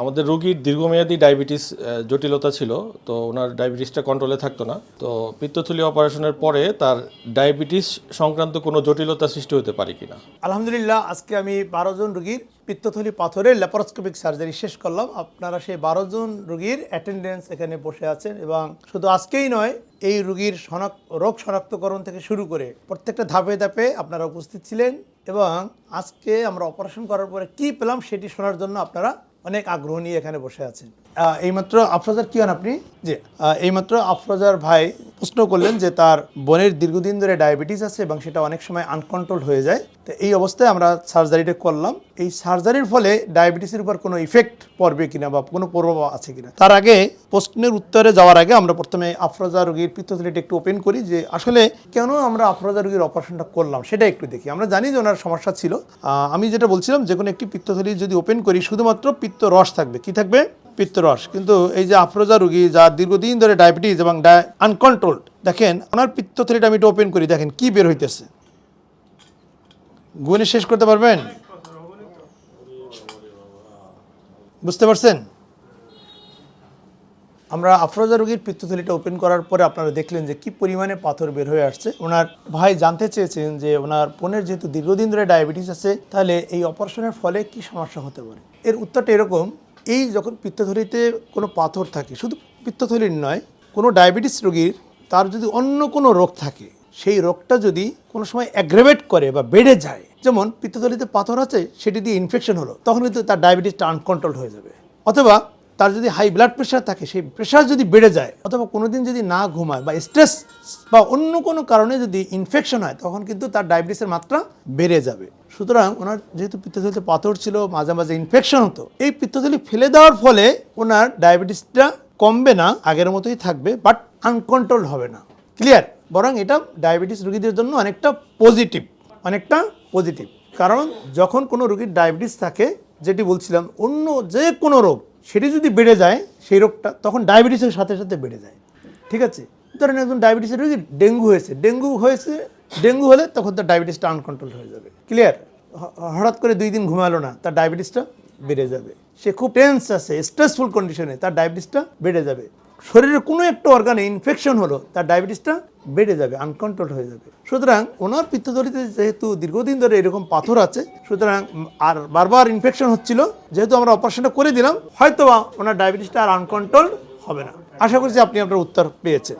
আমাদের রোগীর দীর্ঘমেয়াদী ডায়াবেটিস জটিলতা ছিল, তো ওনার ডায়াবেটিসটা কন্ট্রোলে থাকতো না। তো পিত্তথলি অপারেশনের পরে তার ডায়াবেটিস সংক্রান্ত কোনো জটিলতা সৃষ্টি হতে পারে কিনা। আলহামদুলিল্লাহ, আজকে আমি বারো জন রোগীর পিত্তথলি পাথরের ল্যাপারোস্কোপিক সার্জারি শেষ করলাম। আপনারা সেই বারো জন রোগীর অ্যাটেন্ডেন্স এখানে বসে আছেন এবং শুধু আজকেই নয়, এই রোগীর শনাক্ত, রোগ শনাক্তকরণ থেকে শুরু করে প্রত্যেকটা ধাপে ধাপে আপনারা উপস্থিত ছিলেন এবং আজকে আমরা অপারেশন করার পরে কি পেলাম সেটি শোনার জন্য আপনারা অনেক আগ্রহ নিয়ে এখানে বসে আছেন। এইমাত্র আফরোজার কি হন আপনি? যে এইমাত্র আফরোজার ভাই প্রশ্ন করলেন যে তার বোনের দীর্ঘদিন ধরে ডায়াবেটিস আছে এবং সেটা অনেক সময় আনকন্ট্রোল হয়ে যায়। তো এই অবস্থায় আমরা সার্জারিটা করলাম। এই সার্জারির ফলে ডায়াবেটিসের উপর কোনো ইফেক্ট পড়বে কিনা বা কোনো প্রভাব আছে কিনা? তার আগে প্রশ্নের উত্তরে যাওয়ার আগে আমরা প্রথমে আফরোজা রোগীর পিত্তথলিটা একটু ওপেন করি যে আসলে কেন আমরা আফরোজা রোগীর অপারেশনটা করলাম সেটা একটু দেখি। আমরা জানি যে ওনার সমস্যা ছিল। আমি যেটা বলছিলাম, যে কোনো একটি পিত্তথলি যদি ওপেন করি, শুধুমাত্র পিত্ত রস থাকবে। কি থাকবে? পিত্তরস। কিন্তু এই যে আফরোজা রুগী যার দীর্ঘদিন ধরে ডায়াবেটিস এবং আনকন্ট্রোলড দেখেন ওনার পিত্তথলিটা আমি একটু ওপেন করি, দেখেন কি বের হইতেছে। গুণে শেষ করতে পারবেন? বুঝতে পারছেন? আমরা আফরোজা রোগীর পিত্তথলিটা ওপেন করার পরে আপনারা দেখলেন যে কি পরিমাণে পাথর বের হয়ে আসছে। ওনার ভাই জানতে চেয়েছেন যে ওনার বোনের যেহেতু দীর্ঘদিন ধরে ডায়াবেটিস আছে, তাহলে এই অপারেশনের ফলে কি সমস্যা হতে পারে? এর উত্তরটা এরকম এই যখন পিত্তথলিতে কোনো পাথর থাকে, শুধু পিত্তথলির নয়, কোনো ডায়াবেটিস রোগীর, তার যদি অন্য কোনো রোগ থাকে, সেই রোগটা যদি কোনো সময় অ্যাগ্রেভেট করে বা বেড়ে যায়, যেমন পিত্তথলিতে পাথর আছে, সেটি দিয়ে ইনফেকশন হলো, তখন কিন্তু তার ডায়াবেটিসটা আনকন্ট্রোল হয়ে যাবে। অথবা তার যদি হাই ব্লাড প্রেশার থাকে, সেই প্রেশার যদি বেড়ে যায়, অথবা কোনোদিন যদি না ঘুমায় বা স্ট্রেস বা অন্য কোনো কারণে যদি ইনফেকশন হয়, তখন কিন্তু তার ডায়াবেটিসের মাত্রা বেড়ে যাবে। সুতরাং ওনার যেহেতু পিত্তথলিতে পাথর ছিল, মাঝে মাঝে ইনফেকশন হতো, এই পিত্তথলি ফেলে দেওয়ার ফলে ওনার ডায়াবেটিসটা কমবে না, আগের মতোই থাকবে বাট আনকন্ট্রোল হবে না। ক্লিয়ার বরং এটা ডায়াবেটিস রোগীদের জন্য অনেকটা পজিটিভ অনেকটা পজিটিভ কারণ যখন কোনো রোগীর ডায়াবেটিস থাকে, যেটি বলছিলাম, অন্য যে কোনো রোগ, সেটি যদি বেড়ে যায়, সেই রোগটা তখন ডায়াবেটিসের সাথে সাথে বেড়ে যায়। ঠিক আছে? ধরেন একজন ডায়াবেটিসের রোগী ডেঙ্গু হয়েছে ডেঙ্গু হয়েছে, ডেঙ্গু হলে তখন তার ডায়াবেটিসটা আনকন্ট্রোল হয়ে যাবে। ক্লিয়ার হঠাৎ করে দুই দিন ঘুমালো না, তার ডায়াবেটিসটা বেড়ে যাবে। সে খুব টেন্স আছে স্ট্রেসফুল কন্ডিশনে তার ডায়াবেটিসটা বেড়ে যাবে। শরীরের কোনো একটা অর্গানে ইনফেকশন হলো, তার ডায়াবেটিসটা বেড়ে যাবে আনকন্ট্রোল হয়ে যাবে। সুতরাং ওনার পিত্তথলিতে যেহেতু দীর্ঘদিন ধরে এরকম পাথর আছে, সুতরাং আর বারবার ইনফেকশন হচ্ছিল, যেহেতু আমরা অপারেশনটা করে দিলাম, হয়তোবা ওনার ডায়াবেটিসটা আর আনকন্ট্রোল হবে না। আশা করছি আপনি আপনার উত্তর পেয়েছেন।